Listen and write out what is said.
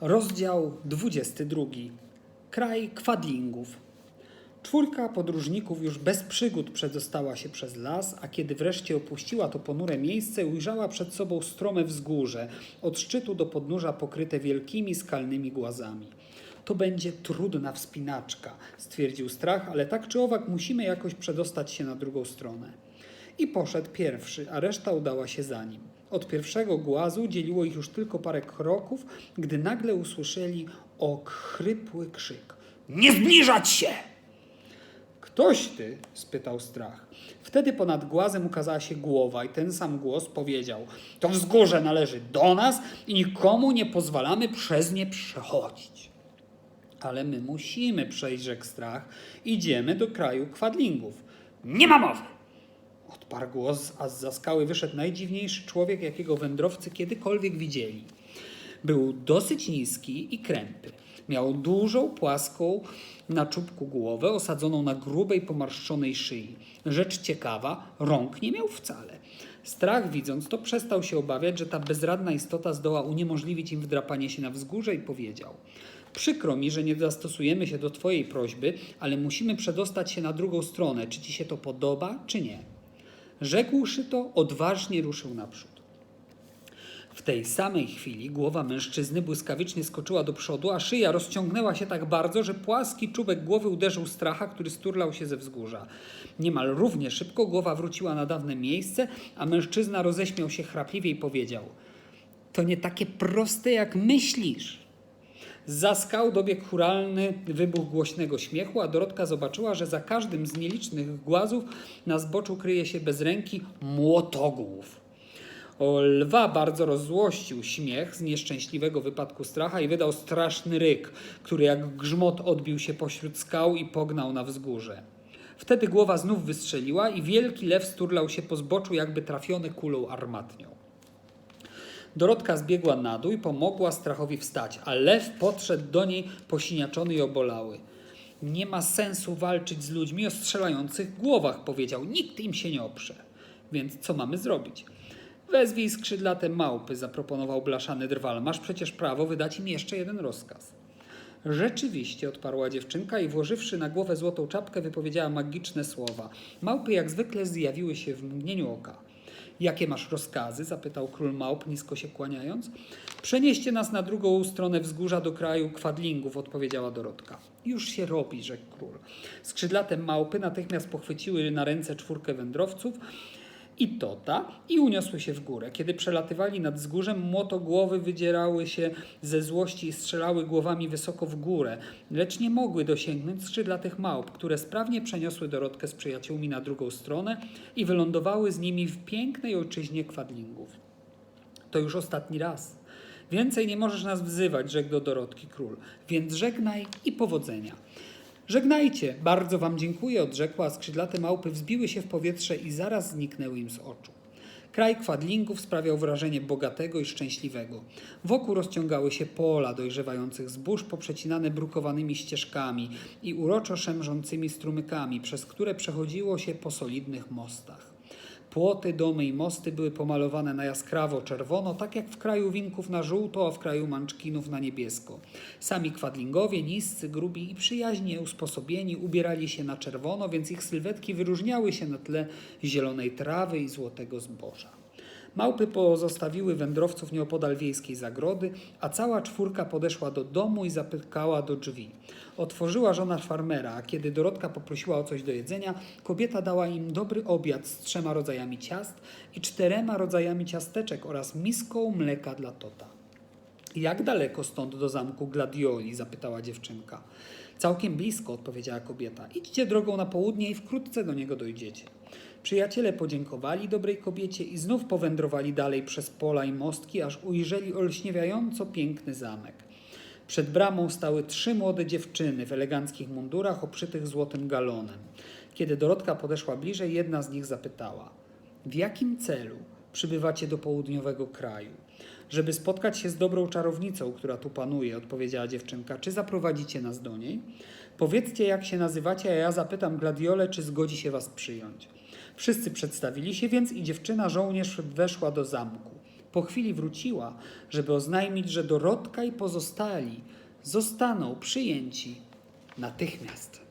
Rozdział 22. Kraj kwadlingów. Czwórka podróżników już bez przygód przedostała się przez las, a kiedy wreszcie opuściła to ponure miejsce, ujrzała przed sobą strome wzgórze, od szczytu do podnóża pokryte wielkimi skalnymi głazami. To będzie trudna wspinaczka, stwierdził strach, ale tak czy owak musimy jakoś przedostać się na drugą stronę. I poszedł pierwszy, a reszta udała się za nim. Od pierwszego głazu dzieliło ich już tylko parę kroków, gdy nagle usłyszeli ochrypły krzyk. Nie zbliżać się! Ktoś ty? spytał strach. Wtedy ponad głazem ukazała się głowa i ten sam głos powiedział: To wzgórze należy do nas i nikomu nie pozwalamy przez nie przechodzić. Ale my musimy przejść rzekł strach. Idziemy do kraju kwadlingów. Nie ma mowy! Odparł głos, a z za skały wyszedł najdziwniejszy człowiek, jakiego wędrowcy kiedykolwiek widzieli. Był dosyć niski i krępy. Miał dużą, płaską na czubku głowę, osadzoną na grubej, pomarszczonej szyi. Rzecz ciekawa, rąk nie miał wcale. Strach widząc to, przestał się obawiać, że ta bezradna istota zdoła uniemożliwić im wdrapanie się na wzgórze i powiedział: Przykro mi, że nie zastosujemy się do Twojej prośby, ale musimy przedostać się na drugą stronę. Czy Ci się to podoba, czy nie? Rzekłszy to, odważnie ruszył naprzód. W tej samej chwili głowa mężczyzny błyskawicznie skoczyła do przodu, a szyja rozciągnęła się tak bardzo, że płaski czubek głowy uderzył stracha, który sturlał się ze wzgórza. Niemal równie szybko głowa wróciła na dawne miejsce, a mężczyzna roześmiał się chrapliwie i powiedział: To nie takie proste, jak myślisz. Za skał dobiegł churalny wybuch głośnego śmiechu, a Dorotka zobaczyła, że za każdym z nielicznych głazów na zboczu kryje się bez ręki młotogłów. O lwa bardzo rozzłościł śmiech z nieszczęśliwego wypadku stracha i wydał straszny ryk, który jak grzmot odbił się pośród skał i pognał na wzgórze. Wtedy głowa znów wystrzeliła i wielki lew sturlał się po zboczu, jakby trafiony kulą armatnią. Dorotka zbiegła na dół i pomogła strachowi wstać, a lew podszedł do niej posiniaczony i obolały. Nie ma sensu walczyć z ludźmi o strzelających głowach, powiedział. Nikt im się nie oprze. Więc co mamy zrobić? Wezwij skrzydlate małpy, zaproponował blaszany drwal. Masz przecież prawo wydać im jeszcze jeden rozkaz. Rzeczywiście, odparła dziewczynka i włożywszy na głowę złotą czapkę, wypowiedziała magiczne słowa. Małpy jak zwykle zjawiły się w mgnieniu oka. Jakie masz rozkazy? zapytał król małp, nisko się kłaniając. Przenieście nas na drugą stronę wzgórza do kraju kwadlingów, odpowiedziała Dorotka. Już się robi, rzekł król. Skrzydlate małpy natychmiast pochwyciły na ręce czwórkę wędrowców i Tota i uniosły się w górę. Kiedy przelatywali nad wzgórzem, młotogłowy wydzierały się ze złości i strzelały głowami wysoko w górę, lecz nie mogły dosięgnąć skrzydlatych małp, które sprawnie przeniosły Dorotkę z przyjaciółmi na drugą stronę i wylądowały z nimi w pięknej ojczyźnie kwadlingów. To już ostatni raz. Więcej nie możesz nas wzywać, rzekł do Dorotki król, więc żegnaj i powodzenia. Żegnajcie, bardzo wam dziękuję, odrzekła, skrzydlate małpy wzbiły się w powietrze i zaraz zniknęły im z oczu. Kraj kwadlingów sprawiał wrażenie bogatego i szczęśliwego. Wokół rozciągały się pola dojrzewających zbóż poprzecinane brukowanymi ścieżkami i uroczo szemrzącymi strumykami, przez które przechodziło się po solidnych mostach. Płoty, domy i mosty były pomalowane na jaskrawo czerwono, tak jak w kraju winków na żółto, a w kraju manczkinów na niebiesko. Sami kwadlingowie, niscy, grubi i przyjaźnie usposobieni, ubierali się na czerwono, więc ich sylwetki wyróżniały się na tle zielonej trawy i złotego zboża. Małpy pozostawiły wędrowców nieopodal wiejskiej zagrody, a cała czwórka podeszła do domu i zapykała do drzwi. Otworzyła żona farmera, a kiedy Dorotka poprosiła o coś do jedzenia, kobieta dała im dobry obiad z trzema rodzajami ciast i czterema rodzajami ciasteczek oraz miską mleka dla Tota. Jak daleko stąd do zamku Gladioli? zapytała dziewczynka. Całkiem blisko, odpowiedziała kobieta. Idźcie drogą na południe i wkrótce do niego dojdziecie. Przyjaciele podziękowali dobrej kobiecie i znów powędrowali dalej przez pola i mostki, aż ujrzeli olśniewiająco piękny zamek. Przed bramą stały trzy młode dziewczyny w eleganckich mundurach oprzytych złotym galonem. Kiedy Dorotka podeszła bliżej, jedna z nich zapytała: W jakim celu przybywacie do południowego kraju? Żeby spotkać się z dobrą czarownicą, która tu panuje, odpowiedziała dziewczynka. Czy zaprowadzicie nas do niej? Powiedzcie, jak się nazywacie, a ja zapytam Gladiole, czy zgodzi się was przyjąć. Wszyscy przedstawili się więc i dziewczyna żołnierz weszła do zamku. Po chwili wróciła, żeby oznajmić, że Dorotka i pozostali zostaną przyjęci natychmiast.